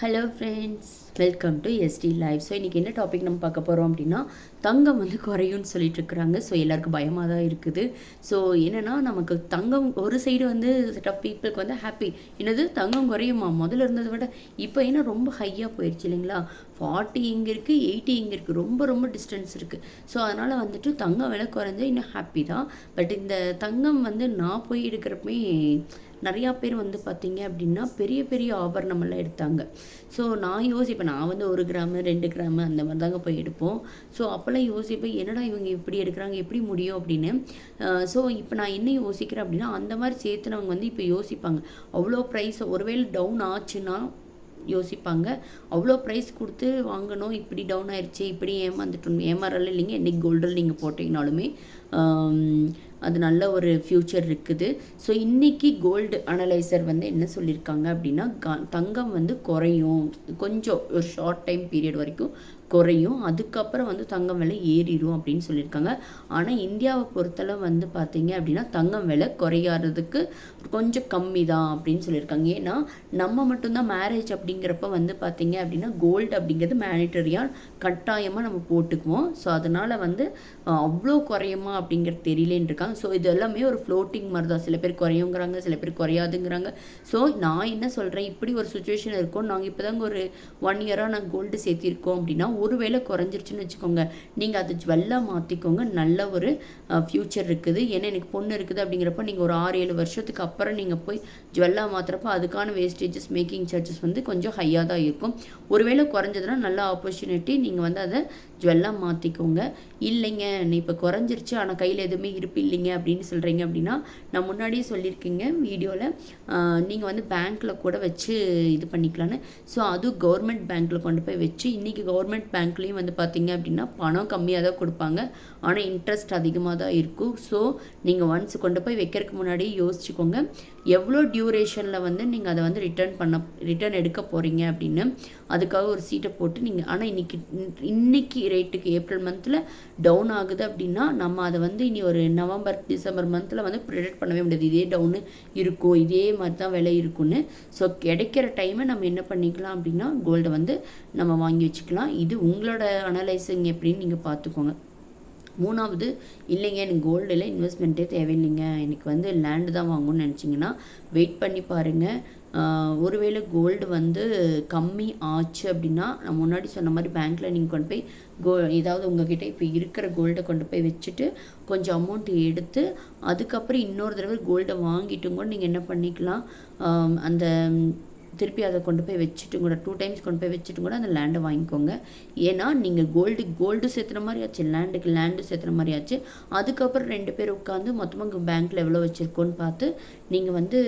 Hello friends welcome to SD life so இன்றைக்கி என்ன topic நம்ம பார்க்க போகிறோம் அப்படின்னா தங்கம் வந்து குறையும்னு சொல்லிட்டு இருக்கிறாங்க ஸோ எல்லாருக்கும் பயமாக தான் இருக்குது. ஸோ என்னென்னா நமக்கு தங்கம் ஒரு சைடு வந்து செட் ஆஃப் பீப்புளுக்கு வந்து ஹாப்பி என்னது? தங்கம் குறையுமா? முதல்ல இருந்ததை விட இப்போ என்ன ரொம்ப ஹையாக போயிடுச்சு இல்லைங்களா? ஃபார்ட்டி இங்கே இருக்குது எயிட்டி இங்கே இருக்குது ரொம்ப ரொம்ப டிஸ்டன்ஸ் இருக்குது ஸோ அதனால் வந்துட்டு தங்கம் விலை குறைஞ்சா இன்னும் ஹாப்பி தான். பட் இந்த தங்கம் வந்து நான் போய் எடுக்கிறப்பமே நிறையா பேர் வந்து பார்த்திங்க அப்படின்னா பெரிய பெரிய ஆபரணமெல்லாம் எடுத்தாங்க. ஸோ நான் யோசிப்பேன். நான் வந்து ஒரு கிராமு ரெண்டு கிராமு அந்த மாதிரி தாங்க போய் எடுப்போம். ஸோ அப்போ அப்போல்லாம் யோசிப்பேன் என்னடா இவங்க இப்படி எடுக்கிறாங்க? எப்படி முடியும்? அப்படின்னு. ஸோ இப்போ நான் என்ன யோசிக்கிறேன் அப்படின்னா அந்த மாதிரி சேர்த்துனவங்க வந்து இப்போ யோசிப்பாங்க. அவ்வளோ ப்ரைஸ் ஒருவேளை டவுன் ஆச்சுன்னா யோசிப்பாங்க. அவ்வளோ ப்ரைஸ் கொடுத்து வாங்கணும். இப்படி டவுன் ஆயிடுச்சு இப்படி ஏமாந்துட்டோம் ஏமாறல இல்லைங்க. இன்றைக்கி கோல்டில் நீங்கள் போட்டிங்கனாலுமே அது நல்ல ஒரு ஃப்யூச்சர் இருக்குது. ஸோ இன்றைக்கி கோல்டு அனலைசர் வந்து என்ன சொல்லியிருக்காங்க அப்படின்னா தங்கம் வந்து குறையும். கொஞ்சம் ஒரு ஷார்ட் டைம் பீரியட் வரைக்கும் குறையும். அதுக்கப்புறம் வந்து தங்கம் விலை ஏறிடும் அப்படின்னு சொல்லியிருக்காங்க. ஆனால் இந்தியாவை பொறுத்தளவு வந்து பார்த்தீங்க அப்படின்னா தங்கம் விலை குறையாததுக்கு கொஞ்சம் கம்மி தான் அப்படின்னு சொல்லியிருக்காங்க. ஏன்னா நம்ம மட்டும்தான் மேரேஜ் அப்படிங்கிறப்ப வந்து பார்த்தீங்க அப்படின்னா கோல்டு அப்படிங்கிறது மேனிட்டரியாக கட்டாயமாக நம்ம போட்டுக்குவோம். ஸோ அதனால் வந்து அவ்வளோ குறையுமா அப்படிங்கிறது தெரியலேன்னு இருக்காங்க. ஸோ இது எல்லாமே ஒரு ஃப்ளோட்டிங் மாதிரி தான். சில பேர் குறையுங்கிறாங்க சில பேர் குறையாதுங்கிறாங்க. ஸோ நான் என்ன சொல்கிறேன் இப்படி ஒரு சுச்சுவேஷன் இருக்கும். நாங்கள் இப்போ தாங்க ஒரு ஒன் இயராக நாங்கள் கோல்டு சேர்த்திருக்கோம் அப்படின்னா ஒருவேளை குறைஞ்சிருச்சுன்னு வச்சுக்கோங்க. நீங்கள் அதை ஜுவல்லாக மாற்றிக்கோங்க நல்ல ஒரு ஃப்யூச்சர் இருக்குது. ஏன்னா எனக்கு பொண்ணு இருக்குது அப்படிங்கிறப்ப நீங்கள் ஒரு ஆறு ஏழு வருஷத்துக்கு அப்புறம் நீங்கள் போய் ஜுவல்லாக மாற்றுறப்ப அதுக்கான வேஸ்டேஜஸ் மேக்கிங் சார்ஜஸ் வந்து கொஞ்சம் ஹையாக தான் இருக்கும். ஒருவேளை குறைஞ்சதுன்னா நல்ல ஆப்பர்ச்சுனிட்டி நீங்கள் வந்து அதை ஜுவல்லாக மாற்றிக்கோங்க இல்லைங்க நீ இப்போ குறைஞ்சிருச்சு. ஆனால் கையில் எதுவுமே இருப்பு இல்லைங்க அப்படின்னு சொல்கிறீங்க அப்படின்னா நான் முன்னாடியே சொல்லியிருக்கீங்க வீடியோவில் நீங்கள் வந்து பேங்க்கில் கூட வச்சு இது பண்ணிக்கலான்னு ஸோ அதுவும் கவர்மெண்ட் பேங்க்கில் கொண்டு போய் வச்சு இன்றைக்கி கவர்மெண்ட் பேங்க்லேயும் வந்து பார்த்தீங்க அப்படின்னா பணம் கம்மியாக தான் கொடுப்பாங்க. ஆனால் இன்ட்ரெஸ்ட் அதிகமாக தான் இருக்கும். ஸோ நீங்கள் ஒன்ஸ் கொண்டு போய் வைக்கிறதுக்கு முன்னாடி யோசிச்சுக்கோங்க. எவ்வளோ டியூரேஷனில் வந்து நீங்கள் அதை வந்து ரிட்டர்ன் பண்ண ரிட்டர்ன் எடுக்க போகிறீங்க அப்படின்னு. அதுக்காக ஒரு சீட்டை போட்டு நீங்கள் ஆனால் இன்றைக்கி இன்றைக்கி ரேட்டுக்கு ஏப்ரல் மந்தில் டவுன் ஆகுது அப்படின்னா நம்ம அதை வந்து இனி ஒரு நவம்பர் டிசம்பர் மந்தில் வந்து ப்ரிடெக்ட் பண்ணவே முடியாது. இதே டவுனு இருக்கும். இதே மாதிரி தான் விலை இருக்குன்னு ஸோ கிடைக்கிற டைமை நம்ம என்ன பண்ணிக்கலாம் அப்படின்னா கோல்டை வந்து நம்ம வாங்கி வச்சுக்கலாம். இது உங்களோட அனலைசிங் எப்படின்னு நீங்கள் பார்த்துக்கோங்க. மூணாவது இல்லைங்க எனக்கு கோல்டில் இன்வெஸ்ட்மெண்ட்டே தேவையில்லைங்க. எனக்கு வந்து லேண்டு தான் வாங்கணும்னு நினச்சிங்கன்னா வெயிட் பண்ணி பாருங்கள் ஒருவேளை கோல்டு வந்து கம்மி ஆச்சு அப்படின்னா நான் முன்னாடி சொன்ன மாதிரி பேங்க்கில் நீங்கள் கொண்டு போய் கோ ஏதாவது உங்ககிட்ட இப்போ இருக்கிற கோல்டை கொண்டு போய் வச்சுட்டு கொஞ்சம் அமௌண்ட் எடுத்து அதுக்கப்புறம் இன்னொரு தடவை கோல்டை வாங்கிட்டும் கூட நீங்கள் என்ன பண்ணிக்கலாம். அந்த திருப்பி அதை கொண்டு போய் வச்சுட்டு கூட டூ டைம்ஸ் கொண்டு போய் வச்சுட்டு கூட அந்த லேண்டை வாங்கிக்கோங்க. ஏன்னா நீங்கள் கோல்டு கோல்டு சேர்த்துற மாதிரி ஆச்சு லேண்டுக்கு லேண்டு சேர்த்துற மாதிரி ஆச்சு. அதுக்கப்புறம் ரெண்டு பேர் உட்காந்து மொத்தமாக பேங்க்கில் எவ்வளோ வச்சுருக்கோன்னு பார்த்து நீங்கள் வந்து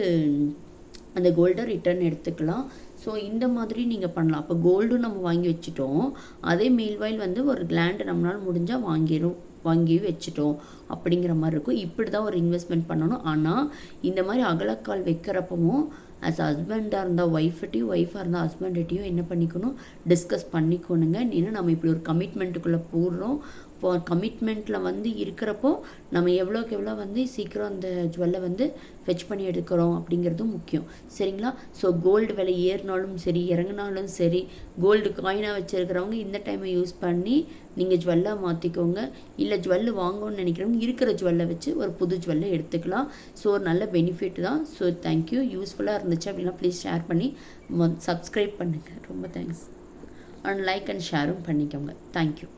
அந்த கோல்டை ரிட்டர்ன் எடுத்துக்கலாம். ஸோ இந்த மாதிரி நீங்கள் பண்ணலாம். அப்போ கோல்டும் நம்ம வாங்கி வச்சுட்டோம். அதே மீல்வாயில் வந்து ஒரு லேண்டு நம்மளால் முடிஞ்சால் வாங்கிடும் வாங்கி வச்சுட்டோம் அப்படிங்கிற மாதிரி இருக்கும். இப்படி தான் ஒரு இன்வெஸ்ட்மெண்ட் பண்ணணும். ஆனால் இந்த மாதிரி அகலக்கால் வைக்கிறப்பவும் ஆஸ் ஹஸ்பண்டாக இருந்தால் ஒய்ஃப்கிட்டையும் ஒய்ஃபாக இருந்தால் ஹஸ்பண்ட்கிட்டையும் என்ன பண்ணிக்கணும்? டிஸ்கஸ் பண்ணிக்கணுங்க. ஏன்னா நம்ம இப்படி ஒரு கமிட்மெண்ட்டுக்குள்ளே போடுறோம். இப்போ கமிட்மெண்ட்டில் வந்து இருக்கிறப்போ நம்ம எவ்வளோக்கு எவ்வளோ வந்து சீக்கிரம் அந்த ஜுவல்லை வந்து ஃபெச் பண்ணி எடுக்கிறோம் அப்படிங்கிறதும் முக்கியம். சரிங்களா? ஸோ கோல்டு விலை ஏறினாலும் சரி இறங்கினாலும் சரி கோல்டு காயினாக வச்சுருக்கிறவங்க இந்த டைமை யூஸ் பண்ணி நீங்கள் ஜுவல்லாக மாற்றிக்கோங்க இல்லை ஜுவல்லு வாங்கணும்னு நினைக்கிறவங்க இருக்கிற ஜுவல்லை வச்சு ஒரு புது ஜுவல்லை எடுத்துக்கலாம். ஸோ ஒரு நல்ல பெனிஃபிட் தான். ஸோ தேங்க்யூ யூஸ்ஃபுல்லாக இருந்துச்சு அப்படின்னா ப்ளீஸ் ஷேர் பண்ணி சப்ஸ்கிரைப் பண்ணுங்கள் ரொம்ப தேங்க்ஸ் அண்ட் லைக் அண்ட் ஷேரும் பண்ணிக்கோங்க. Thank you